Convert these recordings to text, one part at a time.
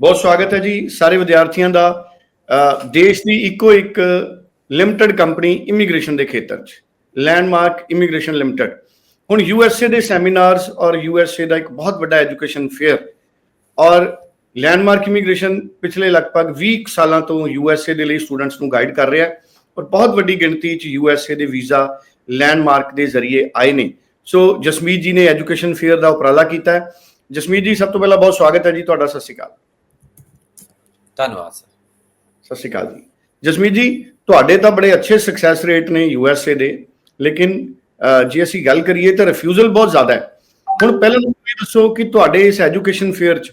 ਬਹੁਤ ਸਵਾਗਤ ਹੈ ਜੀ ਸਾਰੇ ਵਿਦਿਆਰਥੀਆਂ ਦਾ ਦੇਸ਼ ਦੀ ਇੱਕੋ ਇੱਕ ਲਿਮਟਿਡ ਕੰਪਨੀ ਇਮੀਗ੍ਰੇਸ਼ਨ ਦੇ ਖੇਤਰ 'ਚ ਲੈਂਡਮਾਰਕ ਇਮੀਗ੍ਰੇਸ਼ਨ ਲਿਮਟਿਡ ਹੁਣ ਯੂਐਸਏ ਦੇ ਸੈਮੀਨਾਰਸ ਔਰ ਯੂਐਸਏ ਦਾ ਇੱਕ ਬਹੁਤ ਵੱਡਾ ਐਜੂਕੇਸ਼ਨ ਫੇਅਰ ਔਰ ਲੈਂਡਮਾਰਕ ਇਮੀਗ੍ਰੇਸ਼ਨ ਪਿਛਲੇ ਲਗਭਗ 20 ਕੁ ਸਾਲਾਂ ਤੋਂ ਯੂਐਸਏ ਦੇ ਲਈ ਸਟੂਡੈਂਟਸ ਨੂੰ ਗਾਈਡ ਕਰ ਰਿਹਾ ਹੈ ਔਰ ਬਹੁਤ ਵੱਡੀ ਗਿਣਤੀ 'ਚ ਯੂਐਸਏ ਦੇ ਵੀਜ਼ਾ ਲੈਂਡਮਾਰਕ ਦੇ ਜ਼ਰੀਏ ਆਏ ਨੇ। ਸੋ ਜਸਮੀਤ ਜੀ ਨੇ ਐਜੂਕੇਸ਼ਨ ਫੇਅਰ ਦਾ ਉਪਰਾਲਾ ਕੀਤਾ। ਹੈ ਜਸਮੀਤ ਜੀ, ਸਭ ਤੋਂ ਪਹਿਲਾਂ ਬਹੁਤ ਸਵਾਗਤ ਹੈ ਜੀ ਤੁਹਾਡਾ, ਸਤਿ ਸ਼੍ਰੀ ਅਕਾਲ। ਧੰਨਵਾਦ ਸਰ। ਸਤਿ ਸ਼੍ਰੀ ਅਕਾਲ ਜੀ। ਜਸਮੀਤ ਜੀ ਤੁਹਾਡੇ ਤਾਂ ਬੜੇ ਅੱਛੇ ਸਕਸੈਸ ਰੇਟ ਨੇ ਯੂ ਐੱਸ ਏ ਦੇ ਲੇਕਿਨ ਜੇ ਅਸੀਂ ਗੱਲ ਕਰੀਏ ਤਾਂ ਰਿਫਿਊਜ਼ਲ ਬਹੁਤ ਜ਼ਿਆਦਾ ਹੈ। ਹੁਣ ਪਹਿਲਾਂ ਮੈਨੂੰ ਇਹ ਦੱਸੋ ਕਿ ਤੁਹਾਡੇ ਇਸ ਐਜੂਕੇਸ਼ਨ ਫੇਅਰ 'ਚ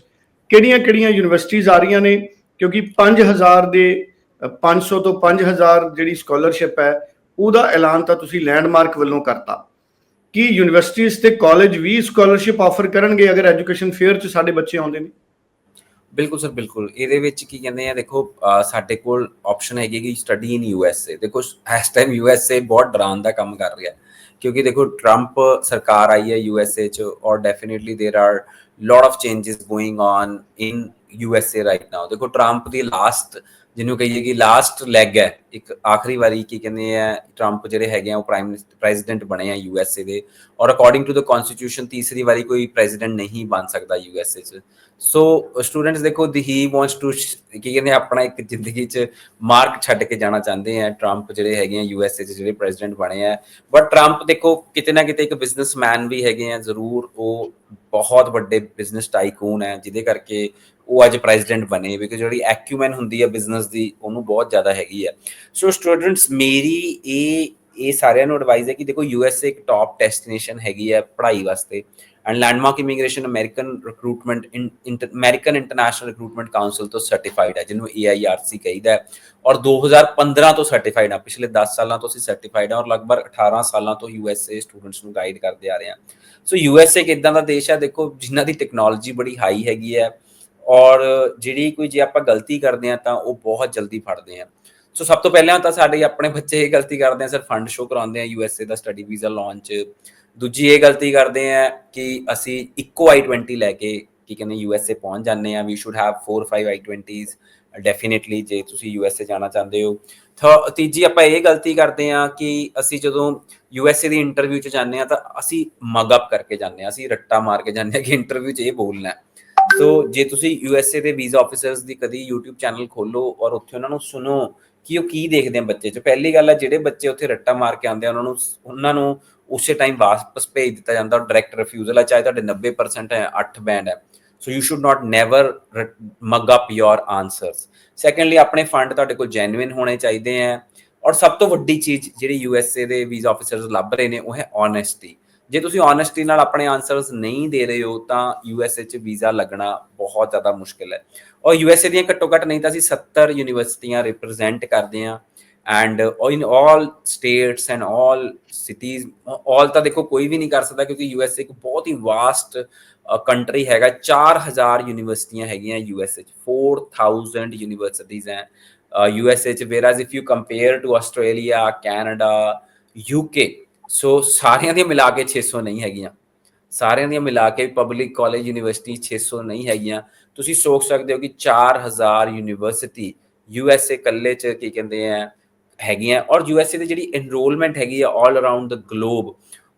ਕਿਹੜੀਆਂ-ਕਿਹੜੀਆਂ ਯੂਨੀਵਰਸਿਟੀਆਂ ਆ ਰਹੀਆਂ ਨੇ? ਕਿਉਂਕਿ 5000 ਦੇ ਅਹ, 500 ਤੋਂ 5000 ਜਿਹੜੀ ਸਕਾਲਰਸ਼ਿਪ ਹੈ ਉਹਦਾ ਐਲਾਨ ਤਾਂ ਤੁਸੀਂ ਲੈਂਡਮਾਰਕ ਵੱਲੋਂ ਕਰਤਾ। ਕੀ ਯੂਨੀਵਰਸਿਟੀਆਂ ਤੇ ਕਾਲਜ ਵੀ ਸਕਾਲਰਸ਼ਿਪ ਆਫਰ ਕਰਨਗੇ ਅਗਰ ਐਜੂਕੇਸ਼ਨ ਫੇਅਰ 'ਚ ਸਾਡੇ ਬੱਚੇ ਆਉਂਦੇ ਨੇ? ਬਿਲਕੁਲ ਸਰ, ਬਿਲਕੁਲ। ਇਹਦੇ ਵਿੱਚ ਕੀ ਕਹਿੰਦੇ ਆ, ਦੇਖੋ ਸਾਡੇ ਕੋਲ ਆਪਸ਼ਨ ਹੈਗੀ ਕਿ study in U S A ਦੇਖੋ, ਇਸ ਟਾਈਮ ਯੂ ਐੱਸ ਏ ਬਹੁਤ ਡਰਾਉਣ ਦਾ ਕੰਮ ਕਰ ਰਿਹਾ। ਕਿਉਂਕਿ ਦੇਖੋ ਟਰੰਪ ਸਰਕਾਰ ਆਈ ਹੈ ਯੂ ਐੱਸ ਏ ਚ ਔਰ definitely there are lot of changes going on in USA right now ਦੇਖੋ 트럼ਪ ਦੀ ਲਾਸਟ ਜਿਹਨੂੰ ਕਹੀਏ ਕਿ ਲਾਸਟ ਲੈਗ ਹੈ, ਇੱਕ ਆਖਰੀ ਵਾਰੀ ਕੀ ਕਹਿੰਦੇ ਆ ਟਰੰਪ ਜਿਹੜੇ ਹੈਗੇ ਆ, ਉਹ ਪ੍ਰਾਈਮ ਪ੍ਰੈਜ਼ੀਡੈਂਟ ਬਣੇ ਆ ਏ ਦੇ। ਔਰ ਅਕੋਰਡਿੰਗ ਟੂ ਦ ਕਨਸਟੀਟਿਊਸ਼ਨ ਤੀਸਰੀ ਵਾਰੀ ਕੋਈ ਪ੍ਰੈਜ਼ੀਡੈਂਟ ਨਹੀਂ ਬਣ ਸਕਦਾ ਯੂ ਐੱਸ ਏ ਚ। ਸੋ ਸਟੂਡੈਂਟਸ ਦੇਖੋ ਦੀ ਹੀ ਵਾਂਟਸ ਟੂ ਕੀ ਕਹਿੰਦੇ ਆਪਣਾ ਇੱਕ ਜ਼ਿੰਦਗੀ ਚ ਮਾਰਕ ਛੱਡ ਕੇ ਜਾਣਾ ਚਾਹੁੰਦੇ ਆ ਟਰੰਪ ਜਿਹੜੇ ਹੈਗੇ ਆ ਯੂਐਸਏ ਚ ਜਿਹੜੇ ਪ੍ਰੈਜ਼ੀਡੈਂਟ ਬਣੇ ਆ। ਬਟ ਟਰੰਪ ਦੇਖੋ, ਕਿਤੇ ਨਾ ਕਿਤੇ ਇੱਕ ਬਿਜ਼ਨਸਮੈਨ ਵੀ ਹੈਗੇ ਆ, ਜ਼ਰੂਰ ਉਹ ਬਹੁਤ ਵੱਡੇ ਬਿਜ਼ਨਸ ਟਾਈਕੂਨ ਹੈ ਜਿਹਦੇ ਕਰਕੇ ਉਹ ਅੱਜ ਪ੍ਰੈਜ਼ੀਡੈਂਟ ਬਣੇ ਬਿਕੋਜ਼ ਜਿਹੜੀ ਐਕਿਊਮੈਨ ਹੁੰਦੀ ਹੈ ਬਿਜ਼ਨਸ ਦੀ, ਉਹਨੂੰ ਬਹੁਤ ਜ਼ਿਆਦਾ ਹੈਗੀ ਹੈ ਸੋ ਸਟੂਡੈਂਟਸ ਮੇਰੀ ਇਹ ਇਹ ਸਾਰਿਆਂ ਨੂੰ ਐਡਵਾਈਸ ਹੈ ਕਿ ਦੇਖੋ ਯੂਐਸਏ ਇੱਕ ਟਾਪ ਡੈਸਟੀਨੇਸ਼ਨ ਹੈਗੀ ਹੈ ਪੜ੍ਹਾਈ ਵਾਸਤੇ। And landmark immigration American recruitment American international recruitment council ਤੋਂ ਸਰਟੀਫਾਈਡ ਹੈ ਜਿਹਨੂੰ AIRC ਕਹੀਦਾ ਹੈ। ਔਰ 2015 ਤੋਂ ਸਰਟੀਫਾਈਡ ਆ, ਪਿਛਲੇ 10 ਸਾਲਾਂ ਤੋਂ ਅਸੀਂ ਸਰਟੀਫਾਈਡ ਆ, ਔਰ ਲਗਭਗ 18 ਸਾਲਾਂ ਤੋਂ ਯੂਐਸਏ ਸਟੂਡੈਂਟਸ ਨੂੰ ਗਾਈਡ ਕਰਦੇ ਆ ਰਹੇ ਹਾਂ ਸੋ ਯੂਐਸਏ ਇੱਕ ਇਦਾਂ ਦਾ ਦੇਸ਼ ਹੈ ਦੇਖੋ, ਜਿਨ੍ਹਾਂ ਦੀ ਟੈਕਨੋਲੋਜੀ ਬੜੀ ਹਾਈ ਹੈਗੀ ਹੈ ਔਰ ਜਿਹੜੀ ਕੋਈ ਜੇ ਆਪਾਂ ਗਲਤੀ ਕਰਦੇ ਆ ਤਾਂ ਉਹ ਬਹੁਤ ਜਲਦੀ ਫੜਦੇ ਆ ਸੋ ਸਭ ਤੋਂ ਪਹਿਲਾਂ ਤਾਂ ਸਾਡੇ ਆਪਣੇ ਬੱਚੇ ਇਹ ਗਲਤੀ ਕਰਦੇ ਆ ਸਰ ਫੰਡ ਸ਼ੋ ਕਰਾਉਂਦੇ ਆ ਯੂਐਸਏ ਦਾ ਸਟੱਡੀ ਵੀਜ਼ਾ ਲਾਂਚ ਦੂਜੀ ਇਹ ਗਲਤੀ ਕਰਦੇ ਆ ਕਿ ਅਸੀਂ ਇੱਕੋ i20 ਲੈ ਕੇ ਕੀ ਕਹਿੰਦੇ ਯੂਐਸਏ ਪਹੁੰਚ ਜਾਂਦੇ ਆ। We should have 4 5 i20s definitely ਜੇ ਤੁਸੀਂ ਯੂਐਸਏ ਜਾਣਾ ਚਾਹੁੰਦੇ ਹੋ। ਥ- ਤੀਜੀ ਆਪਾਂ ਇਹ ਗਲਤੀ ਕਰਦੇ ਆ ਕਿ ਅਸੀਂ ਜਦੋਂ ਯੂਐਸਏ ਦੀ ਇੰਟਰਵਿਊ 'ਚ ਜਾਂਦੇ ਆ ਤਾਂ ਅਸੀਂ ਮਗ ਅਪ ਕਰਕੇ ਜਾਂਦੇ ਆ। ਅਸੀਂ ਰੱਟਾ ਮਾਰ ਕੇ ਜਾਂਦੇ ਆ ਕਿ ਇੰਟਰਵਿਊ 'ਚ ਇਹ ਬੋਲਣਾ। ਹੈ ਸੋ ਜੇ ਤੁਸੀਂ ਯੂ ਐੱਸ ਏ ਦੇ ਵੀਜ਼ਾ ਆਫੀਸਰਸ ਦੀ ਕਦੀ YouTube ਚੈਨਲ ਖੋਲੋ ਔਰ ਉੱਥੇ ਉਹਨਾਂ ਨੂੰ ਸੁਣੋ ਕਿ ਉਹ ਕੀ ਦੇਖਦੇ ਆ ਬੱਚੇ 'ਚ, ਪਹਿਲੀ ਗੱਲ ਹੈ ਜਿਹੜੇ ਬੱਚੇ ਉੱਥੇ ਰੱਟਾ ਮਾਰ ਕੇ ਆਉਂਦੇ ਆ, ਉਹਨਾਂ ਨੂੰ ਉਹਨਾਂ ਨੂੰ ਉਸੇ ਟਾਈਮ ਵਾਪਸ ਭੇਜ ਦਿੱਤਾ ਜਾਂਦਾ ਔਰ ਡਾਇਰੈਕਟ ਰਿਫਿਊਜ਼ਲ ਹੈ ਚਾਹੇ ਤੁਹਾਡੇ 90% ਹੈ 8 ਬੈਂਡ ਹੈ। So you should not never mug up your answers secondly ਆਪਣੇ ਫੰਡ ਤੁਹਾਡੇ ਕੋਲ ਜੈਨੂਇਨ ਹੋਣੇ ਚਾਹੀਦੇ ਆ। ਔਰ ਸਭ ਤੋਂ ਵੱਡੀ ਚੀਜ਼ ਜਿਹੜੀ ਯੂ ਐੱਸ ਏ ਦੇ ਵੀਜ਼ਾ ਆਫੀਸਰਸ ਲੱਭ ਰਹੇ ਨੇ, ਉਹ ਹੈ ਓਨੈਸਟੀ ਜੇ ਤੁਸੀਂ ਓਨੈਸਟੀ ਨਾਲ ਆਪਣੇ ਆਨਸਰਸ ਨਹੀਂ ਦੇ ਰਹੇ ਹੋ, ਤਾਂ ਯੂਐਸਏ 'ਚ ਵੀਜ਼ਾ ਲੱਗਣਾ ਬਹੁਤ ਜ਼ਿਆਦਾ ਮੁਸ਼ਕਿਲ ਹੈ। ਔਰ ਯੂਐਸਏ ਦੀਆਂ ਘੱਟੋ ਘੱਟ ਨਹੀਂ ਤਾਂ ਅਸੀਂ 70 ਯੂਨੀਵਰਸਿਟੀਆਂ ਰਿਪਰੈਜ਼ੈਂਟ ਕਰਦੇ ਹਾਂ and in all states and all cities all ਤਾਂ ਦੇਖੋ ਕੋਈ ਵੀ ਨਹੀਂ ਕਰ ਸਕਦਾ ਕਿਉਂਕਿ ਯੂਐਸਏ ਇੱਕ ਬਹੁਤ ਹੀ ਵਾਸਟ ਕੰਟਰੀ ਹੈਗਾ। 4000 ਯੂਨੀਵਰਸਿਟੀਆਂ ਹੈਗੀਆਂ ਯੂਐਸਏ 'ਚ। 4000 ਯੂਨੀਵਰਸਿਟੀਜ਼ ਹੈ। ਯੂਐਸਏ 'ਚ। Where if you compare to Australia Canada UK ਸੋ ਸਾਰਿਆਂ ਦੀਆਂ ਮਿਲਾ ਕੇ 600 ਨਹੀਂ ਹੈਗੀਆਂ ਸਾਰਿਆਂ ਦੀਆਂ ਮਿਲਾ ਕੇ ਪਬਲਿਕ ਕਾਲਜ ਯੂਨੀਵਰਸਿਟੀ 600 ਨਹੀਂ ਹੈਗੀਆਂ ਤੁਸੀਂ ਸੋਚ ਸਕਦੇ ਹੋ ਕਿ 4000 ਯੂਨੀਵਰਸਿਟੀ ਯੂਐਸਏ ਕੱਲੇ ਚ ਕੀ ਕਹਿੰਦੇ ਆ ਹੈਗੀਆਂ ਔਰ ਯੂਐਸਏ ਦੀ ਜਿਹੜੀ ਐਨਰੋਲਮੈਂਟ ਹੈਗੀ ਆ 올 ਅਰਾਊਂਡ ਦ ਗਲੋਬ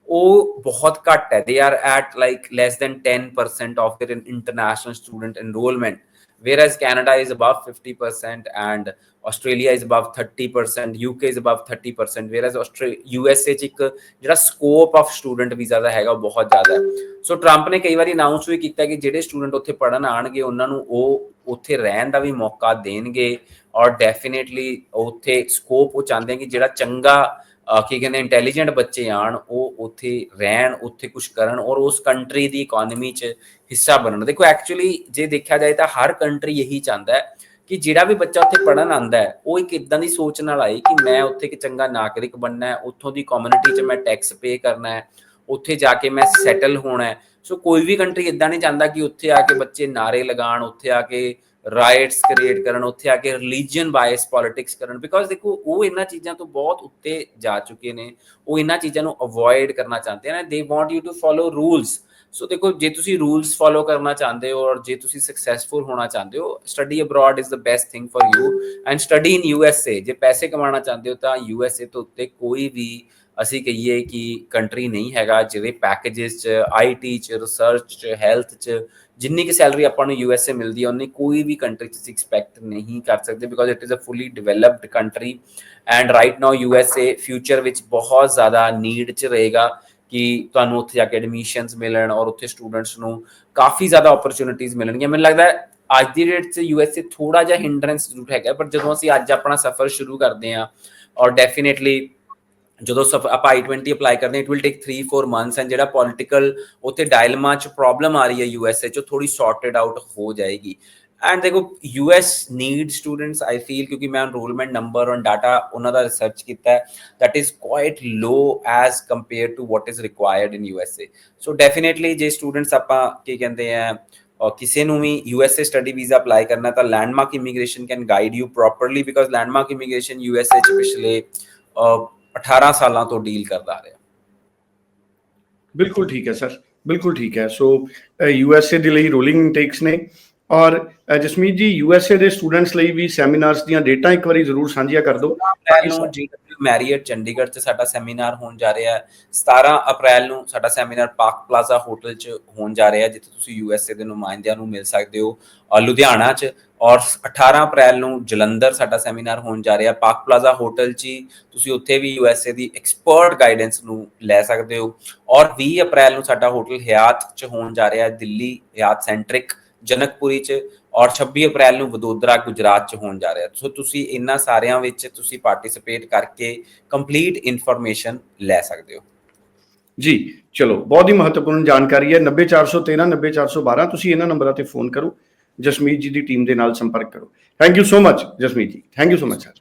ਉਹ ਬਹੁਤ ਘੱਟ ਹੈ they are at like less than 10% of their international student enrolment whereas Canada is above 50% and Australia is above 30%, UK is above 30%, whereas Australia, ਚ ਇੱਕ ਜਿਹੜਾ ਸਕੋਪ ਆਫ ਸਟੂਡੈਂਟ ਵੀਜ਼ਾ ਦਾ ਹੈਗਾ ਉਹ ਬਹੁਤ ਜ਼ਿਆਦਾ ਹੈ। ਸੋ ਟਰੰਪ ਨੇ ਕਈ ਵਾਰੀ ਅਨਾਉਂਸ ਵੀ ਕੀਤਾ ਕਿ ਜਿਹੜੇ ਸਟੂਡੈਂਟ ਉੱਥੇ ਪੜਨ ਆਣਗੇ ਉਹਨਾਂ ਨੂੰ ਉਹ ਉੱਥੇ ਰਹਿਣ ਦਾ ਵੀ ਮੌਕਾ ਦੇਣਗੇ ਔਰ ਡੈਫੀਨਿਟਲੀ ਉੱਥੇ ਸਕੋਪ ਉਹ ਚਾਹੁੰਦੇ ਆ ਕਿ ਜਿਹੜਾ ਚੰਗਾ ਕੀ ਕਹਿੰਦੇ ਇੰਟੈਲੀਜੈਂਟ ਬੱਚੇ ਆਣ ਉਹ ਉੱਥੇ ਰਹਿਣ, ਉੱਥੇ ਕੁਝ ਕਰਨ ਔਰ ਉਸ ਕੰਟਰੀ ਦੀ ਇਕਨੋਮੀ 'ਚ ਹਿੱਸਾ ਬਣਨ। ਦੇਖੋ ਐਕਚੁਅਲੀ ਜੇ ਦੇਖਿਆ ਜਾਏ ਤਾਂ ਹਰ ਕੰਟਰੀ ਇਹੀ ਚਾਹੁੰਦਾ ਹੈ ਕਿ ਜਿਹੜਾ ਵੀ ਬੱਚਾ ਉੱਥੇ ਪੜਨ ਆਂਦਾ ਹੈ, ਉਹ ਇੱਕ ਇਦਾਂ ਦੀ ਸੋਚ ਨਾਲ ਆਏ ਕਿ ਮੈਂ ਉੱਥੇ ਇੱਕ ਚੰਗਾ ਨਾਗਰਿਕ ਬਣਨਾ ਹੈ, ਉੱਥੋਂ ਦੀ ਕਮਿਊਨਿਟੀ 'ਚ ਮੈਂ ਟੈਕਸ ਪੇ ਕਰਨਾ ਹੈ, ਉੱਥੇ ਜਾ ਕੇ ਮੈਂ ਸੈਟਲ ਹੋਣਾ ਹੈ। ਸੋ ਕੋਈ ਵੀ ਕੰਟਰੀ ਇਦਾਂ ਨਹੀਂ ਚਾਹੁੰਦਾ ਕਿ ਉੱਥੇ ਆ ਕੇ ਬੱਚੇ ਨਾਰੇ ਲਗਾਣ ਉੱਥੇ ਆ ਕੇ ਰਾਈਟਸ ਕ੍ਰੀਏਟ ਕਰਨ, ਉੱਥੇ ਆ ਕੇ ਰਿਲੀਜੀਅਨ ਬਾਇਸ ਪੋਲਿਟਿਕਸ ਕਰਨ ਬਿਕੋਜ਼ ਦੇਖੋ ਉਹ ਇਹਨਾਂ ਚੀਜ਼ਾਂ ਤੋਂ ਬਹੁਤ ਉੱਤੇ ਜਾ ਚੁੱਕੇ ਨੇ, ਉਹ ਇਹਨਾਂ ਚੀਜ਼ਾਂ ਨੂੰ ਅਵੋਇਡ ਕਰਨਾ ਚਾਹੁੰਦੇ ਨੇ they want you to follow rules so ਦੇਖੋ, ਜੇ ਤੁਸੀਂ ਰੂਲਸ ਫੋਲੋ ਕਰਨਾ ਚਾਹੁੰਦੇ ਹੋ ਔਰ ਜੇ ਤੁਸੀਂ ਸਕਸੈਸਫੁਲ ਹੋਣਾ ਚਾਹੁੰਦੇ ਹੋ study abroad is the best thing for you and study in U S A ਜੇ ਪੈਸੇ ਕਮਾਉਣਾ ਚਾਹੁੰਦੇ ਹੋ ਤਾਂ ਯੂ ਐਸ ਏ ਤੋਂ ਉੱਤੇ ਕੋਈ ਵੀ ਅਸੀਂ ਕਹੀਏ ਕਿ ਕੰਟਰੀ ਨਹੀਂ ਹੈਗਾ ਜਿਹੜੇ ਪੈਕੇजेस ਚ ਆਈਟੀ ਚ ਰਿਸਰਚ ਚ ਹੈਲਥ ਚ, ਜਿੰਨੀ ਕਿ ਸੈਲਰੀ ਆਪਾਂ ਨੂੰ ਯੂਐਸਏ ਮਿਲਦੀ ਹੈ ਉਨੀ ਕੋਈ ਵੀ ਕੰਟਰੀ ਚ ਐਕਸਪੈਕਟ ਨਹੀਂ ਕਰ ਸਕਦੇ because it is a fully developed country and right now USA future ਵਿੱਚ ਬਹੁਤ ਜ਼ਿਆਦਾ ਨੀਡ ਚ ਰਹੇਗਾ ਕਿ ਤੁਹਾਨੂੰ ਉੱਥੇ ਜਾ ਕੇ ਐਡਮਿਸ਼ਨਸ ਮਿਲਣ ਔਰ ਉੱਥੇ ਸਟੂਡੈਂਟਸ ਨੂੰ ਕਾਫੀ ਜ਼ਿਆਦਾ ਓਪਰਚ्युनिटीज ਮਿਲਣਗੀਆਂ। ਮੈਨੂੰ ਲੱਗਦਾ ਅੱਜ ਦੀ ਡੇਟ 'ਚ ਯੂਐਸਏ ਥੋੜਾ ਜਿਹਾ ਹਿੰਡਰੈਂਸ ਜ਼ਰੂਰ ਹੈਗਾ ਪਰ ਜਦੋਂ ਅਸੀਂ ਅੱਜ ਆਪਣਾ ਸਫ਼ਰ ਸ਼ੁਰੂ ਕਰਦੇ ਹਾਂ ਔਰ ਡੈਫੀਨਿਟਲੀ ਜਦੋਂ ਸਫ ਆਪਾਂ i20 ਅਪਲਾਈ ਕਰਦੇ ਹਾਂ it will take 3-4 months and ਜਿਹੜਾ ਪੋਲਿਟੀਕਲ ਉੱਥੇ ਡਾਇਲਮਾ 'ਚ ਪ੍ਰੋਬਲਮ ਆ ਰਹੀ ਹੈ ਯੂਐਸਏ 'ਚ ਥੋੜੀ ਸੌਰਟਡ ਆਊਟ ਹੋ ਜਾਏਗੀ। ਐਂਡ ਦੇਖੋ US need students I feel ਕਿਉਂਕਿ ਮੈਂ ਐਨਰੋਲਮੈਂਟ ਨੰਬਰ ਔਰ ਡਾਟਾ ਉਹਨਾਂ ਦਾ ਰਿਸਰਚ ਕੀਤਾ ਹੈ, that is quite low as compared to what is required in USA so definitely ਜੇ ਸਟੂਡੈਂਟਸ ਆਪਾਂ ਕੀ ਕਹਿੰਦੇ ਆ ਔਰ ਕਿਸੇ ਨੂੰ ਵੀ USA ਸਟੱਡੀ ਵੀਜ਼ਾ ਅਪਲਾਈ ਕਰਨਾ, ਤਾਂ landmark immigration can guide you properly because landmark immigration USA ਚ ਪਿਛਲੇ 18 ਸਾਲਾਂ ਤੋਂ ਡੀਲ ਕਰਦਾ ਆ ਰਿਹਾ। ਬਿਲਕੁਲ ਠੀਕ ਹੈ ਸਰ ਬਿਲਕੁਲ ਠੀਕ ਹੈ। ਸੋ ਯੂ ਐਸ ਏ ਦੇ ਲਈ ਰੋਲਿੰਗ ਇਨਟੇਕਸ ਨੇ ਔਰ Jasmeet ji you S A ਦੇ ਸਟੂਡੈਂਟਸ ਲਈ ਵੀ ਸੈਮੀਨਾਰਸ ਦੀਆਂ ਡੇਟਾ ਇੱਕ ਵਾਰੀ ਜ਼ਰੂਰ ਸਾਂਝੀਆਂ ਕਰ ਦਿਓ। ਮੈਰੀਅਟ ਚੰਡੀਗੜ੍ਹ 'ਚ ਸਾਡਾ ਸੈਮੀਨਾਰ ਹੋਣ ਜਾ ਰਿਹਾ ਹੈ। 17 ਅਪ੍ਰੈਲ ਨੂੰ ਸਾਡਾ ਸੈਮੀਨਾਰ ਪਾਰਕ ਪਲਾਜ਼ਾ ਹੋਟਲ 'ਚ ਹੋਣ ਜਾ ਰਿਹਾ ਹੈ, ਜਿੱਥੇ ਤੁਸੀਂ ਯੂਐਸਏ ਦੇ ਨੁਮਾਇੰਦਿਆਂ ਨੂੰ ਮਿਲ ਸਕਦੇ ਹੋ। ਲੁਧਿਆਣਾ 'ਚ ਔਰ 18 ਅਪ੍ਰੈਲ ਨੂੰ ਜਲੰਧਰ ਸਾਡਾ ਸੈਮੀਨਾਰ ਹੋਣ ਜਾ ਰਿਹਾ ਪਾਰਕ ਪਲਾਜ਼ਾ ਹੋਟਲ 'ਚ ਹੀ ਤੁਸੀਂ ਉੱਥੇ ਵੀ ਯੂਐਸਏ ਦੀ ਐਕਸਪਰਟ ਗਾਈਡੈਂਸ ਨੂੰ ਲੈ ਸਕਦੇ ਹੋ। ਔਰ 20 ਅਪ੍ਰੈਲ ਨੂੰ ਸਾਡਾ ਹੋਟਲ ਹਯਾਤ 'ਚ ਹੋਣ ਜਾ ਰਿਹਾ ਦਿੱਲੀ ਹਯਾਤ ਸੈਂਟਰਿਕ ਜਨਕਪੁਰੀ 'ਚ। ਔਰ 26 ਅਪ੍ਰੈਲ ਨੂੰ ਵਡੋਦਰਾ ਗੁਜਰਾਤ 'ਚ ਹੋਣ ਜਾ ਰਿਹਾ। ਸੋ ਤੁਸੀਂ ਇਹਨਾਂ ਸਾਰਿਆਂ ਵਿੱਚ ਤੁਸੀਂ ਪਾਰਟਿਸਿਪੇਟ ਕਰਕੇ ਕੰਪਲੀਟ ਇਨਫੋਰਮੇਸ਼ਨ ਲੈ ਸਕਦੇ ਹੋ। ਜੀ, ਚਲੋ, ਬਹੁਤ ਹੀ ਮਹੱਤਵਪੂਰਨ ਜਾਣਕਾਰੀ ਹੈ। 90413 90412 ਤੁਸੀਂ ਇਹਨਾਂ ਨੰਬਰਾਂ ਤੇ ਫੋਨ ਕਰੋ। ਜਸਮੀਤ ਜੀ ਦੀ ਟੀਮ ਦੇ ਨਾਲ ਸੰਪਰਕ ਕਰੋ। Thank you so much Jasmeet ji. Thank you so much sir